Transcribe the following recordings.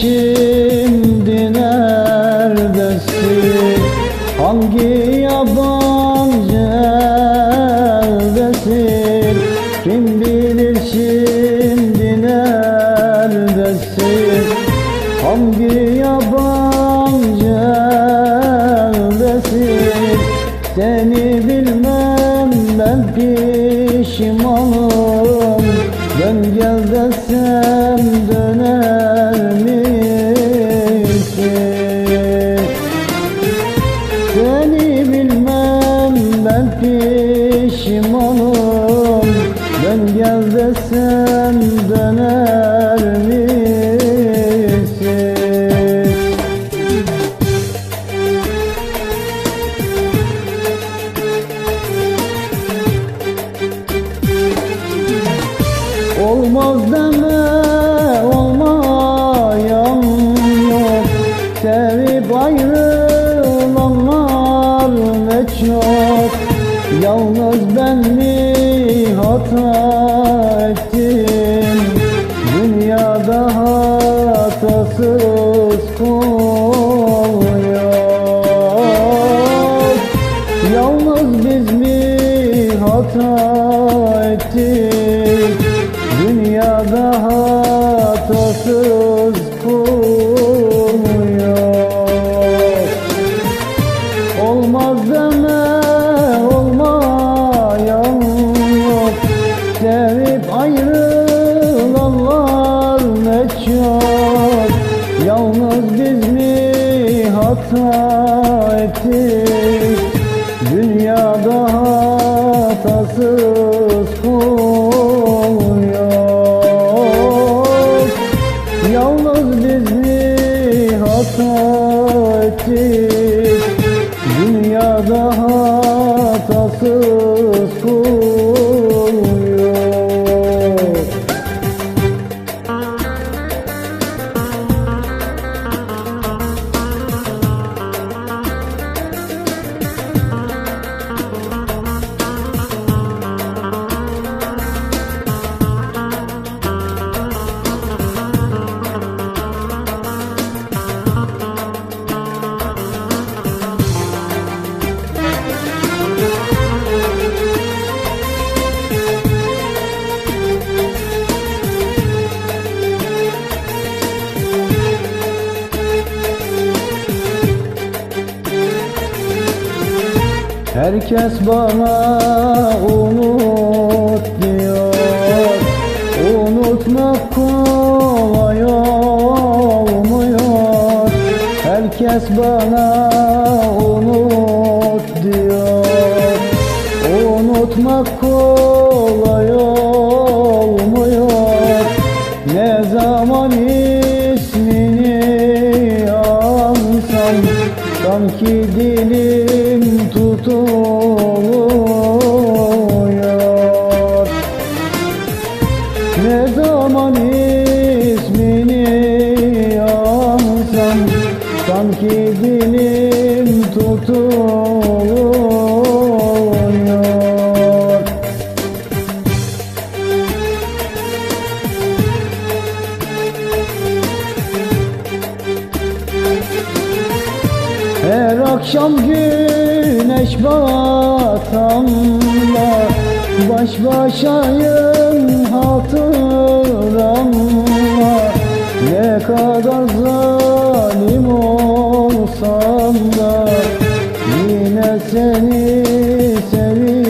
Şimdi neredesin? Hangi yabancı eldesin? Kim bilir şimdi neredesin? Hangi yabancı eldesin? Seni bilmem ben pişmanım. Dön gel pişmanım Dön gel desem döner misin? Olmaz deme olmayan yok Sevip ayrılanlar Yalnız ben mi hata ettim Dünyada hatasız kul hata ettik Dünyada hatasız kul yok Yalnız biz mi hata ettik Herkes bana unut diyor. Unutmak kolay olmuyor. Herkes bana unut diyor. Unutmak kolay olmuyor. Ne zaman ismini ansam Sanki dilim Sanki dilim tutuluyor Her akşam güneş batanda Baş başayım hatıramla Ne kadar seni seviyorum.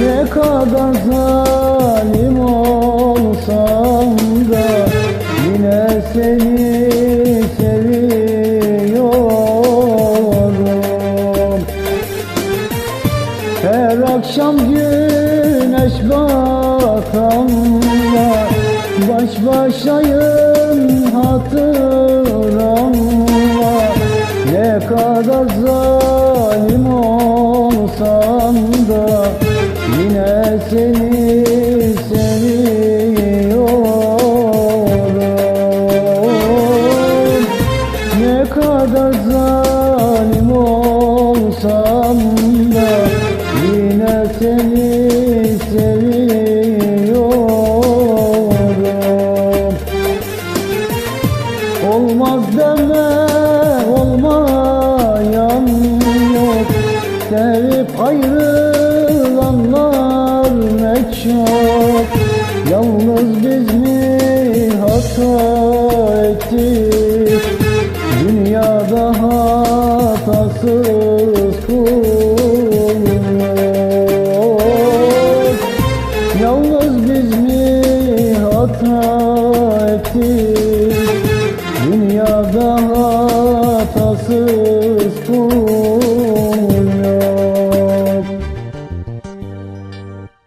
Ne kadar zalim olsam da Yine seni seviyorum. Her akşam güneş batanda Baş başayım seni seviyorum Ne kadar zalim olsam ettik Dünyada hatasız kul yok Yalnız biz mi hata ettik